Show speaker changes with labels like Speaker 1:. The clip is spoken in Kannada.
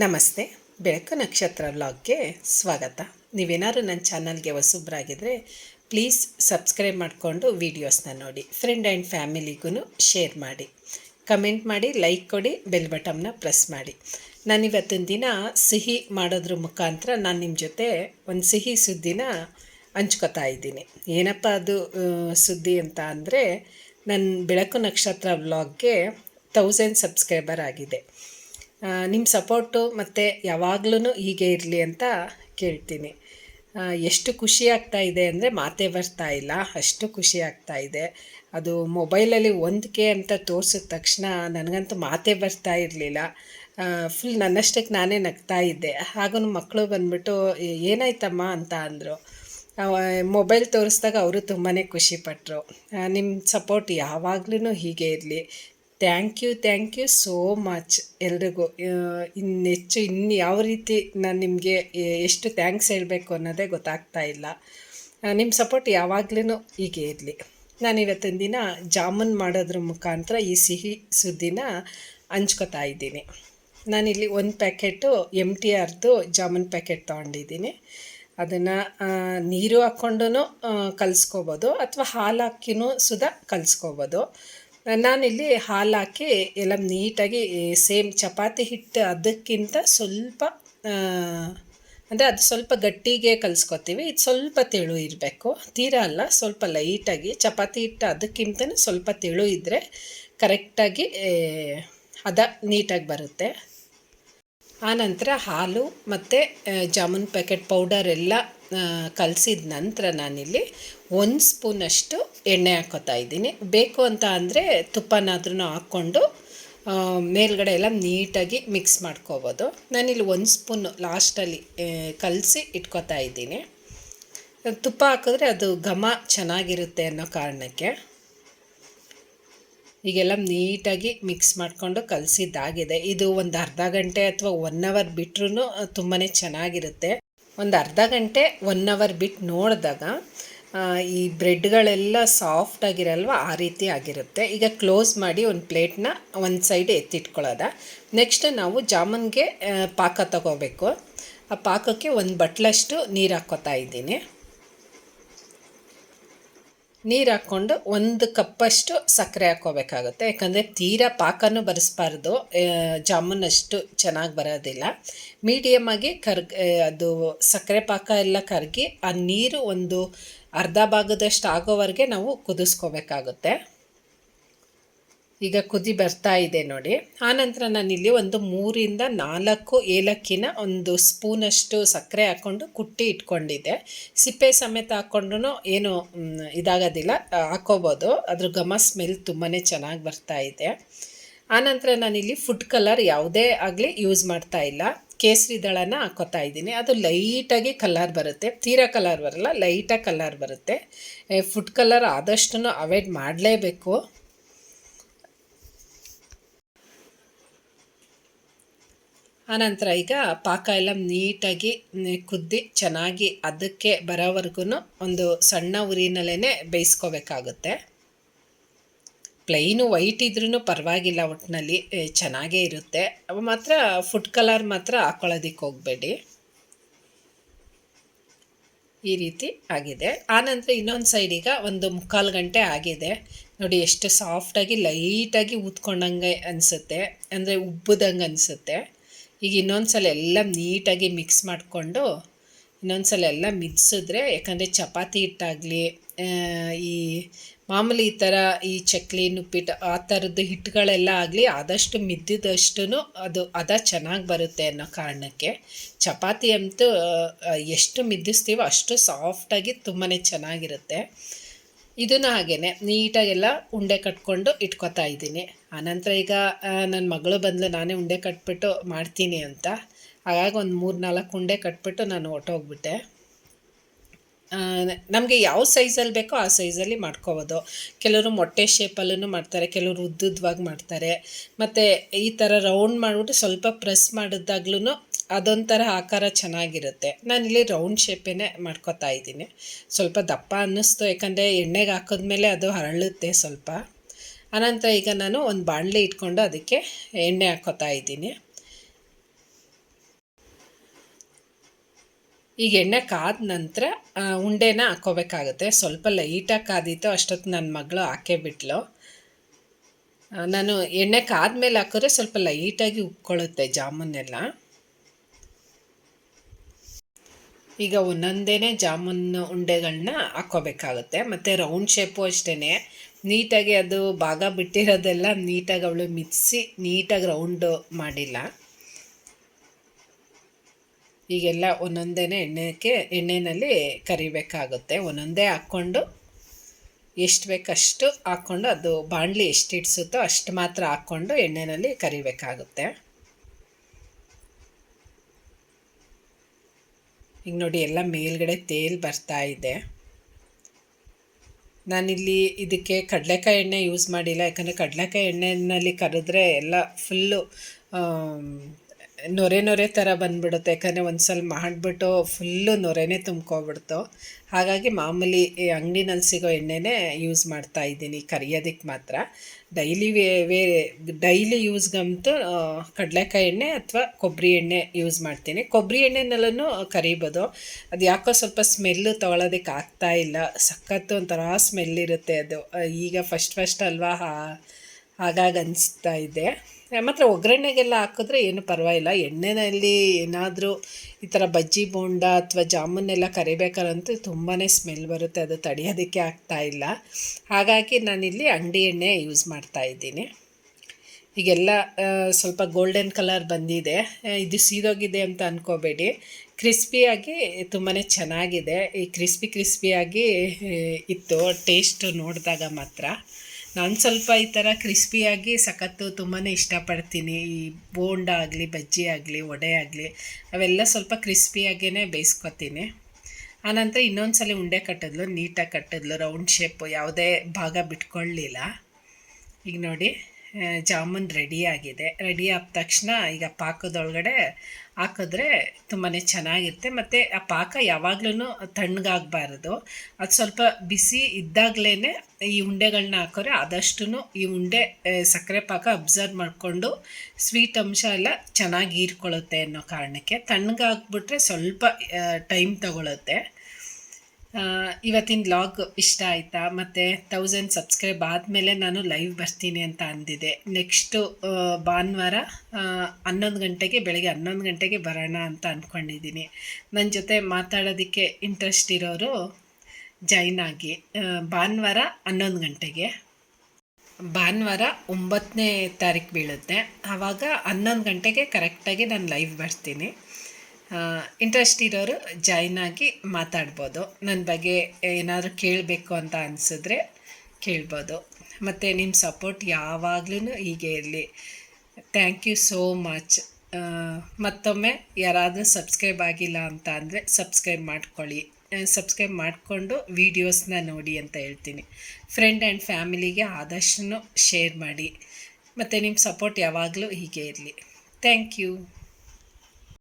Speaker 1: ನಮಸ್ತೆ. ಬೆಳಕು ನಕ್ಷತ್ರ ವ್ಲಾಗ್ಗೆ ಸ್ವಾಗತ. ನೀವೇನಾದ್ರು ನನ್ನ ಚಾನಲ್ಗೆ ಹೊಸಬ್ರಾಗಿದ್ದರೆ ಪ್ಲೀಸ್ ಸಬ್ಸ್ಕ್ರೈಬ್ ಮಾಡಿಕೊಂಡು ವೀಡಿಯೋಸ್ನ ನೋಡಿ. ಫ್ರೆಂಡ್ ಆ್ಯಂಡ್ ಫ್ಯಾಮಿಲಿಗೂ ಶೇರ್ ಮಾಡಿ. ಕಮೆಂಟ್ ಮಾಡಿ, ಲೈಕ್ ಕೊಡಿ, ಬೆಲ್ ಬಟಮ್ನ ಪ್ರೆಸ್ ಮಾಡಿ. ನಾನು ಇವತ್ತಿನ ದಿನ ಸಿಹಿ ಮಾಡೋದ್ರ ಮುಖಾಂತರ ನಾನು ನಿಮ್ಮ ಜೊತೆ ಒಂದು ಸಿಹಿ ಸುದ್ದಿನ ಹಂಚ್ಕೋತಾ ಇದ್ದೀನಿ. ಏನಪ್ಪ ಅದು ಸುದ್ದಿ ಅಂತ ಅಂದರೆ ನನ್ನ ಬೆಳಕು ನಕ್ಷತ್ರ ವ್ಲಾಗ್ಗೆ ತೌಸಂಡ್ ಸಬ್ಸ್ಕ್ರೈಬರ್ ಆಗಿದೆ. ನಿಮ್ಮ ಸಪೋರ್ಟು ಮತ್ತು ಯಾವಾಗ್ಲೂ ಹೀಗೆ ಇರಲಿ ಅಂತ ಕೇಳ್ತೀನಿ. ಎಷ್ಟು ಖುಷಿ ಆಗ್ತಾ ಇದೆ ಅಂದರೆ ಮಾತೇ ಬರ್ತಾ ಇಲ್ಲ. ಅಷ್ಟು ಖುಷಿ ಆಗ್ತಾ ಇದೆ. ಅದು ಮೊಬೈಲಲ್ಲಿ ಒಂದು ಕೆ ಅಂತ ತೋರಿಸಿದ ತಕ್ಷಣ ನನಗಂತೂ ಮಾತೇ ಬರ್ತಾ ಇರಲಿಲ್ಲ. ಫುಲ್ ನನ್ನಷ್ಟಕ್ಕೆ ನಾನೇ ನಗ್ತಾ ಇದ್ದೆ. ಹಾಗೂ ಮಕ್ಕಳು ಬಂದ್ಬಿಟ್ಟು ಏನಾಯ್ತಮ್ಮ? ಅಂತ ಅಂದರು. ಮೊಬೈಲ್ ತೋರಿಸ್ದಾಗ ಅವರು ತುಂಬಾ ಖುಷಿಪಟ್ಟರು ನಿಮ್ಮ ಸಪೋರ್ಟ್ ಯಾವಾಗ್ಲೂ ಹೀಗೆ ಇರಲಿ. Thank you thank you so much ಎಲ್ರಿಗೂ. ಇನ್ನು ಹೆಚ್ಚು ಇನ್ನು ಯಾವ ರೀತಿ ನಾನು ನಿಮಗೆ ಎಷ್ಟು ಥ್ಯಾಂಕ್ಸ್ ಹೇಳಬೇಕು ಅನ್ನೋದೇ ಗೊತ್ತಾಗ್ತಾ ಇಲ್ಲ. ನಿಮ್ಮ ಸಪೋರ್ಟ್ ಯಾವಾಗ್ಲೂ ಹೀಗೆ ಇರಲಿ. ನಾನು ಇವತ್ತಿನ ದಿನ ಜಾಮೂನ್ ಮಾಡೋದ್ರ ಮುಖಾಂತರ ಈ ಸಿಹಿ ಸುದ್ದಿನ ಹಂಚ್ಕೋತಾ ಇದ್ದೀನಿ. ನಾನಿಲ್ಲಿ ಒಂದು ಪ್ಯಾಕೆಟು ಎಂ ಟಿ ಆರ್ದು ಜಾಮೂನ್ ಪ್ಯಾಕೆಟ್ ತೊಗೊಂಡಿದ್ದೀನಿ. ಅದನ್ನು ನೀರು ಹಾಕ್ಕೊಂಡು ಕಲಿಸ್ಕೋಬೋದು, ಅಥವಾ ಹಾಲು ಹಾಕಿನೂ ಸುದ ಕಲಿಸ್ಕೋಬೋದು. ನಾನಿಲ್ಲಿ ಹಾಲು ಹಾಕಿ ಎಲ್ಲ ನೀಟಾಗಿ ಸೇಮ್ ಚಪಾತಿ ಹಿಟ್ಟು ಅದಕ್ಕಿಂತ ಸ್ವಲ್ಪ ಅಂದರೆ ಅದು ಸ್ವಲ್ಪ ಗಟ್ಟಿಗೆ ಕಲಿಸ್ಕೊತೀವಿ. ಇದು ಸ್ವಲ್ಪ ತೆಳು ಇರಬೇಕು. ತೀರಾ ಅಲ್ಲ, ಸ್ವಲ್ಪ ಲೈಟಾಗಿ ಚಪಾತಿ ಹಿಟ್ಟು ಅದಕ್ಕಿಂತ ಸ್ವಲ್ಪ ತೆಳು ಇದ್ದರೆ ಕರೆಕ್ಟಾಗಿ ಹದ ನೀಟಾಗಿ ಬರುತ್ತೆ. ಆನಂತರ ಹಾಲು ಮತ್ತು ಜಾಮೂನ್ ಪ್ಯಾಕೆಟ್ ಪೌಡರ್ ಎಲ್ಲ ಕಲಸಿದ ನಂತರ ನಾನಿಲ್ಲಿ ಒಂದು ಸ್ಪೂನಷ್ಟು ಎಣ್ಣೆ ಹಾಕೋತಾ ಇದ್ದೀನಿ. ಬೇಕು ಅಂತ ಅಂದರೆ ತುಪ್ಪನಾದ್ರೂ ಹಾಕ್ಕೊಂಡು ಮೇಲ್ಗಡೆ ಎಲ್ಲ ನೀಟಾಗಿ ಮಿಕ್ಸ್ ಮಾಡ್ಕೋಬೋದು. ನಾನಿಲ್ಲಿ ಒಂದು ಸ್ಪೂನ್ ಲಾಸ್ಟಲ್ಲಿ ಕಲಸಿ ಇಟ್ಕೋತಾ ಇದ್ದೀನಿ. ತುಪ್ಪ ಹಾಕಿದ್ರೆ ಅದು ಘಮ ಚೆನ್ನಾಗಿರುತ್ತೆ ಅನ್ನೋ ಕಾರಣಕ್ಕೆ. ಈಗೆಲ್ಲ ನೀಟಾಗಿ ಮಿಕ್ಸ್ ಮಾಡಿಕೊಂಡು ಕಲಸಿದ್ದಾಗಿದೆ. ಇದು ಒಂದು ಅರ್ಧ ಗಂಟೆ ಅಥವಾ ಒನ್ ಅವರ್ ಬಿಟ್ರೂ ತುಂಬಾ ಚೆನ್ನಾಗಿರುತ್ತೆ. ಒಂದು ಅರ್ಧ ಗಂಟೆ, ಒನ್ ಅವರ್ ಬಿಟ್ಟು ನೋಡಿದಾಗ ಈ ಬ್ರೆಡ್ಗಳೆಲ್ಲ ಸಾಫ್ಟ್ ಆಗಿರಲ್ವ, ಆ ರೀತಿ ಆಗಿರುತ್ತೆ. ಈಗ ಕ್ಲೋಸ್ ಮಾಡಿ ಒಂದು ಪ್ಲೇಟ್ನ ಒಂದು ಸೈಡ್ ಎತ್ತಿಟ್ಕೊಳ್ಳೋದ. ನೆಕ್ಸ್ಟ್ ನಾವು ಜಾಮೂನ್ಗೆ ಪಾಕ ತಗೋಬೇಕು. ಆ ಪಾಕಕ್ಕೆ ಒಂದು ಬಟ್ಲಷ್ಟು ನೀರು ಹಾಕ್ಕೋತಾ ಇದ್ದೀನಿ. ನೀರು ಹಾಕ್ಕೊಂಡು ಒಂದು ಕಪ್ಪಷ್ಟು ಸಕ್ಕರೆ ಹಾಕ್ಕೋಬೇಕಾಗುತ್ತೆ. ಯಾಕಂದರೆ ತೀರಾ ಪಾಕನೂ ಬರೆಸ್ಬಾರ್ದು. ಜಾಮೂನ್ ಅಷ್ಟು ಚೆನ್ನಾಗಿ ಬರೋದಿಲ್ಲ. ಮೀಡಿಯಮ್ ಆಗಿ ಕರ್ಗ್ ಅದು ಸಕ್ಕರೆ ಪಾಕ ಎಲ್ಲ ಕರಗಿ ಆ ನೀರು ಒಂದು ಅರ್ಧ ಭಾಗದಷ್ಟು ಆಗೋವರೆಗೆ ನಾವು ಕುದಿಸ್ಕೋಬೇಕಾಗುತ್ತೆ. ಈಗ ಕುದಿ ಬರ್ತಾ ಇದೆ ನೋಡಿ. ಆನಂತರ ನಾನಿಲ್ಲಿ ಒಂದು ಮೂರಿಂದ ನಾಲ್ಕು ಏಲಕ್ಕಿನ ಒಂದು ಸ್ಪೂನಷ್ಟು ಸಕ್ಕರೆ ಹಾಕ್ಕೊಂಡು ಕುಟ್ಟಿ ಇಟ್ಕೊಂಡಿದ್ದೆ. ಸಿಪ್ಪೆ ಸಮೇತ ಹಾಕ್ಕೊಂಡು ಏನು ಇದಾಗೋದಿಲ್ಲ, ಹಾಕೋಬೋದು. ಅದ್ರ ಘಮ ಸ್ಮೆಲ್ ತುಂಬಾ ಚೆನ್ನಾಗಿ ಬರ್ತಾ ಇದೆ. ಆನಂತರ ನಾನಿಲ್ಲಿ ಫುಡ್ ಕಲರ್ ಯಾವುದೇ ಆಗಲಿ ಯೂಸ್ ಮಾಡ್ತಾ ಇಲ್ಲ. ಕೇಸರಿ ದಳನ ಹಾಕೋತಾ ಇದ್ದೀನಿ. ಅದು ಲೈಟಾಗಿ ಕಲರ್ ಬರುತ್ತೆ. ತೀರಾ ಕಲರ್ ಬರಲ್ಲ, ಲೈಟಾಗಿ ಕಲರ್ ಬರುತ್ತೆ. ಫುಡ್ ಕಲರ್ ಆದಷ್ಟು ಅವಾಯ್ಡ್ ಮಾಡಲೇಬೇಕು. ಆನಂತರ ಈಗ ಪಾಕ ಎಲ್ಲ ನೀಟಾಗಿ ಕುದ್ದಿ ಚೆನ್ನಾಗಿ ಅದಕ್ಕೆ ಬರೋವರೆಗೂ ಒಂದು ಸಣ್ಣ ಉರಿನಲ್ಲೇ ಬೇಯಿಸ್ಕೋಬೇಕಾಗುತ್ತೆ. ಪ್ಲೈನು ವೈಟ್ ಇದ್ರೂ ಪರವಾಗಿಲ್ಲ ಒಟ್ಟಿನಲ್ಲಿ ಚೆನ್ನಾಗೇ ಇರುತ್ತೆ. ಮಾತ್ರ ಫುಡ್ ಕಲರ್ ಮಾತ್ರ ಹಾಕ್ಕೊಳ್ಳೋದಕ್ಕೆ ಹೋಗಬೇಡಿ. ಈ ರೀತಿ ಆಗಿದೆ. ಆನಂತರ ಇನ್ನೊಂದು ಸೈಡ್ ಈಗ ಒಂದು ಮುಕ್ಕಾಲು ಗಂಟೆ ಆಗಿದೆ. ನೋಡಿ, ಎಷ್ಟು ಸಾಫ್ಟಾಗಿ ಲೈಟಾಗಿ ಊದ್ಕೊಂಡಂಗೆ ಅನಿಸುತ್ತೆ. ಅಂದರೆ ಉಬ್ಬದಂಗೆ ಅನಿಸುತ್ತೆ. ಈಗ ಇನ್ನೊಂದು ಸಲ ಎಲ್ಲ ನೀಟಾಗಿ ಮಿಕ್ಸ್ ಮಾಡಿಕೊಂಡು ಇನ್ನೊಂದು ಸಲ ಎಲ್ಲ ಮಿಕ್ಸಿದ್ರೆ, ಯಾಕಂದರೆ ಚಪಾತಿ ಹಿಟ್ಟಾಗಲಿ ಈ ಮಾಮೂಲಿ ಈ ಥರ ಈ ಚಕ್ಲಿ, ನುಪ್ಪಿಟ್ಟು ಆ ಥರದ್ದು ಹಿಟ್ಟುಗಳೆಲ್ಲ ಆಗಲಿ, ಆದಷ್ಟು ಮಿದ್ದಿದಷ್ಟು ಅದು, ಅದ ಚೆನ್ನಾಗಿ ಬರುತ್ತೆ ಅನ್ನೋ ಕಾರಣಕ್ಕೆ ಚಪಾತಿ ಅಂತೂ ಎಷ್ಟು ಮಿದ್ದಿಸ್ತೀವೋ ಅಷ್ಟು ಸಾಫ್ಟಾಗಿ ತುಂಬಾ ಚೆನ್ನಾಗಿರುತ್ತೆ. ಇದನ್ನು ಹಾಗೇನೆ ನೀಟಾಗೆಲ್ಲ ಉಂಡೆ ಕಟ್ಕೊಂಡು ಇಟ್ಕೊತಾ ಇದ್ದೀನಿ. ಆನಂತರ ಈಗ ನನ್ನ ಮಗಳು ಬಂದಲು, ನಾನೇ ಉಂಡೆ ಕಟ್ಬಿಟ್ಟು ಮಾಡ್ತೀನಿ ಅಂತ. ಹಾಗಾಗಿ ಒಂದು ಮೂರು ನಾಲ್ಕು ಉಂಡೆ ಕಟ್ಬಿಟ್ಟು ನಾನು ಹೊಟ್ಟೋಗ್ಬಿಟ್ಟೆ ನಮಗೆ ಯಾವ ಸೈಜಲ್ಲಿ ಬೇಕೋ ಆ ಸೈಜಲ್ಲಿ ಮಾಡ್ಕೋಬೋದು. ಕೆಲವರು ಮೊಟ್ಟೆ ಶೇಪಲ್ಲೂ ಮಾಡ್ತಾರೆ, ಕೆಲವರು ಉದ್ದುದ್ವಾಗಿ ಮಾಡ್ತಾರೆ. ಮತ್ತು ಈ ಥರ ರೌಂಡ್ ಮಾಡಿಬಿಟ್ಟು ಸ್ವಲ್ಪ ಪ್ರೆಸ್ ಮಾಡಿದಾಗ್ಲೂ ಅದೊಂಥರ ಆಕಾರ ಚೆನ್ನಾಗಿರುತ್ತೆ. ನಾನಿಲ್ಲಿ ರೌಂಡ್ ಶೇಪೇನೆ ಮಾಡ್ಕೊತಾ ಇದ್ದೀನಿ. ಸ್ವಲ್ಪ ದಪ್ಪ ಅನ್ನಿಸ್ತು. ಯಾಕಂದರೆ ಎಣ್ಣೆಗೆ ಹಾಕಿದ್ಮೇಲೆ ಅದು ಹರಳುತ್ತೆ ಸ್ವಲ್ಪ. ಆನಂತರ ಈಗ ನಾನು ಒಂದು ಬಾಣಲೆ ಇಟ್ಕೊಂಡು ಅದಕ್ಕೆ ಎಣ್ಣೆ ಹಾಕೋತಾ ಇದ್ದೀನಿ. ಈಗ ಎಣ್ಣೆ ಕಾದ ನಂತರ ಉಂಡೆನ ಹಾಕ್ಕೋಬೇಕಾಗುತ್ತೆ ಸ್ವಲ್ಪ ಲೈಟಾಗಿ ಕಾದಿತ್ತು, ಅಷ್ಟೊತ್ತು ನನ್ನ ಮಗಳು ಹಾಕೇ ಬಿಟ್ಲು. ನಾನು ಎಣ್ಣೆ ಕಾದ ಮೇಲೆ ಹಾಕಿದ್ರೆ ಸ್ವಲ್ಪ ಲೈಟಾಗಿ ಉಕ್ಕೊಳ್ಳುತ್ತೆ ಜಾಮೂನೆಲ್ಲ. ಈಗ ಒಂದೊಂದೇ ಜಾಮೂನ್ ಉಂಡೆಗಳನ್ನ ಹಾಕ್ಕೋಬೇಕಾಗುತ್ತೆ. ಮತ್ತು ರೌಂಡ್ ಶೇಪು ಅಷ್ಟೇ ನೀಟಾಗಿ ಅದು ಭಾಗ ಬಿಟ್ಟಿರೋದೆಲ್ಲ ನೀಟಾಗಿ ಅವಳು ಮಿಕ್ಸಿ ನೀಟಾಗಿ ರೌಂಡು ಮಾಡಿಲ್ಲ. ಈಗೆಲ್ಲ ಒಂದೊಂದೇ ಎಣ್ಣೆಗೆ ಎಣ್ಣೆಯಲ್ಲಿ ಕರಿಬೇಕಾಗುತ್ತೆ. ಒಂದೊಂದೇ ಹಾಕ್ಕೊಂಡು ಎಷ್ಟು ಬೇಕಷ್ಟು ಹಾಕ್ಕೊಂಡು ಅದು ಬಾಣಲಿ ಎಷ್ಟು ಇಡ್ಸುತ್ತೋ ಅಷ್ಟು ಮಾತ್ರ ಹಾಕ್ಕೊಂಡು ಎಣ್ಣೆಯಲ್ಲಿ ಕರಿಬೇಕಾಗುತ್ತೆ. ಈಗ ನೋಡಿ ಎಲ್ಲ ಮೇಲ್ಗಡೆ ತೇಲ್ ಬರ್ತಾ ಇದೆ. ನಾನಿಲ್ಲಿ ಇದಕ್ಕೆ ಕಡಲೆಕಾಯಿ ಎಣ್ಣೆ ಯೂಸ್ ಮಾಡಿಲ್ಲ. ಯಾಕಂದರೆ ಕಡಲೆಕಾಯಿ ಎಣ್ಣೆಯಲ್ಲಿ ಕರೆದ್ರೆ ಎಲ್ಲ ಫುಲ್ಲು ನೊರೆ ನೊರೆ ಥರ ಬಂದ್ಬಿಡುತ್ತೆ. ಯಾಕಂದರೆ ಒಂದು ಸಲ ಮಾಡಿಬಿಟ್ಟು ಫುಲ್ಲು ನೊರೆನೇ ತುಂಬ್ಕೊಬಿಡ್ತು ಹಾಗಾಗಿ ಮಾಮೂಲಿ ಅಂಗಡಿನಲ್ಲಿ ಸಿಗೋ ಎಣ್ಣೆನೇ ಯೂಸ್ ಮಾಡ್ತಾ ಇದ್ದೀನಿ ಕರಿಯೋದಕ್ಕೆ ಮಾತ್ರ. ಡೈಲಿ ವೇ ವೇ ಡೈಲಿ ಯೂಸ್ಗಂತೂ ಕಡಲೆಕಾಯಿ ಎಣ್ಣೆ ಅಥವಾ ಕೊಬ್ಬರಿ ಎಣ್ಣೆ ಯೂಸ್ ಮಾಡ್ತೀನಿ. ಕೊಬ್ಬರಿ ಎಣ್ಣೆನಲ್ಲೂ ಕರಿಬೋದು. ಅದು ಯಾಕೋ ಸ್ವಲ್ಪ ಸ್ಮೆಲ್ಲು ತೊಗೊಳೋದಕ್ಕೆ ಆಗ್ತಾ ಇಲ್ಲ. ಸಖತ್ತು ಒಂಥರ ಸ್ಮೆಲ್ ಇರುತ್ತೆ ಅದು. ಈಗ ಫಸ್ಟ್ ಫಸ್ಟ್ ಅಲ್ವಾ? ಹಾಗಾಗಿ ಅನಿಸ್ತಾ ಇದೆ. ಮಾತ್ರ ಒಗ್ಗರಣೆಗೆಲ್ಲ ಹಾಕಿದ್ರೆ ಏನು ಪರವಾಗಿಲ್ಲ. ಎಣ್ಣೆಯಲ್ಲಿ ಏನಾದರೂ ಈ ಥರ ಬಜ್ಜಿ ಬೋಂಡ ಅಥವಾ ಜಾಮೂನೆಲ್ಲ ಕರಿಬೇಕಾದ್ರಂತೂ ತುಂಬಾ ಸ್ಮೆಲ್ ಬರುತ್ತೆ. ಅದು ತಡೆಯೋದಕ್ಕೆ ಆಗ್ತಾ ಇಲ್ಲ. ಹಾಗಾಗಿ ನಾನಿಲ್ಲಿ ಅಂಗಡಿ ಎಣ್ಣೆ ಯೂಸ್ ಮಾಡ್ತಾ ಇದ್ದೀನಿ. ಈಗೆಲ್ಲ ಸ್ವಲ್ಪ ಗೋಲ್ಡನ್ ಕಲರ್ ಬಂದಿದೆ. ಇದು ಸೀದೋಗಿದೆ ಅಂತ ಅಂದ್ಕೋಬೇಡಿ ಕ್ರಿಸ್ಪಿಯಾಗಿ ತುಂಬಾ ಚೆನ್ನಾಗಿದೆ. ಈ ಕ್ರಿಸ್ಪಿ ಕ್ರಿಸ್ಪಿಯಾಗಿ ಇತ್ತು. ಟೇಸ್ಟ್ ನೋಡಿದಾಗ ಮಾತ್ರ. ನಾನು ಸ್ವಲ್ಪ ಈ ಥರ ಕ್ರಿಸ್ಪಿಯಾಗಿ ಸಖತ್ತು ತುಂಬಾ ಇಷ್ಟಪಡ್ತೀನಿ. ಈ ಬೋಂಡ ಆಗಲಿ, ಬಜ್ಜಿ ಆಗಲಿ, ವಡೆ ಆಗಲಿ, ಅವೆಲ್ಲ ಸ್ವಲ್ಪ ಕ್ರಿಸ್ಪಿಯಾಗೇ ಬೇಯಿಸ್ಕೊತೀನಿ. ಆನಂತರ ಇನ್ನೊಂದು ಸಲ ಉಂಡೆ ಕಟ್ಟಿದ್ಲು, ನೀಟಾಗಿ ಕಟ್ಟಿದ್ಲು ರೌಂಡ್ ಶೇಪು ಯಾವುದೇ ಭಾಗ ಬಿಟ್ಕೊಳ್ಳಲಿಲ್ಲ ಈಗ ನೋಡಿ. ಜಾಮೂನ್ ರೆಡಿ ಆಗಿದೆ. ರೆಡಿ ಆದ ತಕ್ಷಣ ಈಗ ಪಾಕದೊಳಗಡೆ ಹಾಕಿದ್ರೆ ತುಂಬಾ ಚೆನ್ನಾಗಿರುತ್ತೆ. ಮತ್ತು ಆ ಪಾಕ ಯಾವಾಗ್ಲೂ ತಣ್ಣಗಾಗಬಾರ್ದು. ಅದು ಸ್ವಲ್ಪ ಬಿಸಿ ಇದ್ದಾಗಲೇ ಈ ಉಂಡೆಗಳನ್ನ ಹಾಕೋರೆ ಆದಷ್ಟು ಈ ಉಂಡೆ ಸಕ್ಕರೆ ಪಾಕ ಅಬ್ಸರ್ವ್ ಮಾಡಿಕೊಂಡು ಸ್ವೀಟ್ ಅಂಶ ಎಲ್ಲ ಚೆನ್ನಾಗಿ ಹೀರ್ಕೊಳ್ಳುತ್ತೆ ಅನ್ನೋ ಕಾರಣಕ್ಕೆ ತಣ್ಣಗಾಗ್ಬಿಟ್ರೆ ಸ್ವಲ್ಪ ಟೈಮ್ ತಗೊಳುತ್ತೆ. ಇವತ್ತಿನ ಲಾಗ್ ಇಷ್ಟ ಆಯಿತಾ? ಮತ್ತು ತೌಸಂಡ್ ಸಬ್ಸ್ಕ್ರೈಬ್ ಆದಮೇಲೆ ನಾನು ಲೈವ್ ಬರ್ತೀನಿ ಅಂತ ಅಂದಿದೆ. ನೆಕ್ಸ್ಟು ಭಾನುವಾರ ಹನ್ನೊಂದು ಗಂಟೆಗೆ, ಬೆಳಗ್ಗೆ ಹನ್ನೊಂದು ಗಂಟೆಗೆ ಬರೋಣ ಅಂತ ಅಂದ್ಕೊಂಡಿದ್ದೀನಿ ನನ್ನ ಜೊತೆ ಮಾತಾಡೋದಕ್ಕೆ ಇಂಟ್ರೆಸ್ಟ್ ಇರೋರು ಜಾಯ್ನ್ ಆಗಿ. ಭಾನುವಾರ ಹನ್ನೊಂದು ಗಂಟೆಗೆ. ಭಾನುವಾರ ಒಂಬತ್ತನೇ ತಾರೀಕು ಬೀಳುತ್ತೆ. ಆವಾಗ ಹನ್ನೊಂದು ಗಂಟೆಗೆ ಕರೆಕ್ಟಾಗಿ ನಾನು ಲೈವ್ ಬರ್ತೀನಿ. ಇಂಟ್ರೆಸ್ಟ್ ಇರೋರು ಜಾಯ್ನ್ ಆಗಿ ಮಾತಾಡ್ಬೋದು. ನನ್ನ ಬಗ್ಗೆ ಏನಾದರೂ ಕೇಳಬೇಕು ಅಂತ ಅನಿಸಿದ್ರೆ ಕೇಳ್ಬೋದು. ಮತ್ತು ನಿಮ್ಮ ಸಪೋರ್ಟ್ ಯಾವಾಗಲೂ ಹೀಗೆ ಇರಲಿ. ಥ್ಯಾಂಕ್ ಯು ಸೋ ಮಚ್ ಮತ್ತೊಮ್ಮೆ ಯಾರಾದರೂ ಸಬ್ಸ್ಕ್ರೈಬ್ ಆಗಿಲ್ಲ ಅಂತ ಅಂದರೆ ಸಬ್ಸ್ಕ್ರೈಬ್ ಮಾಡ್ಕೊಳ್ಳಿ. ಸಬ್ಸ್ಕ್ರೈಬ್ ಮಾಡಿಕೊಂಡು ವೀಡಿಯೋಸ್ನ ನೋಡಿ ಅಂತ ಹೇಳ್ತೀನಿ. ಫ್ರೆಂಡ್ ಆ್ಯಂಡ್ ಫ್ಯಾಮಿಲಿಗೆ ಆದಷ್ಟು ಶೇರ್ ಮಾಡಿ. ಮತ್ತು ನಿಮ್ಮ ಸಪೋರ್ಟ್ ಯಾವಾಗಲೂ ಹೀಗೆ ಇರಲಿ. Thank you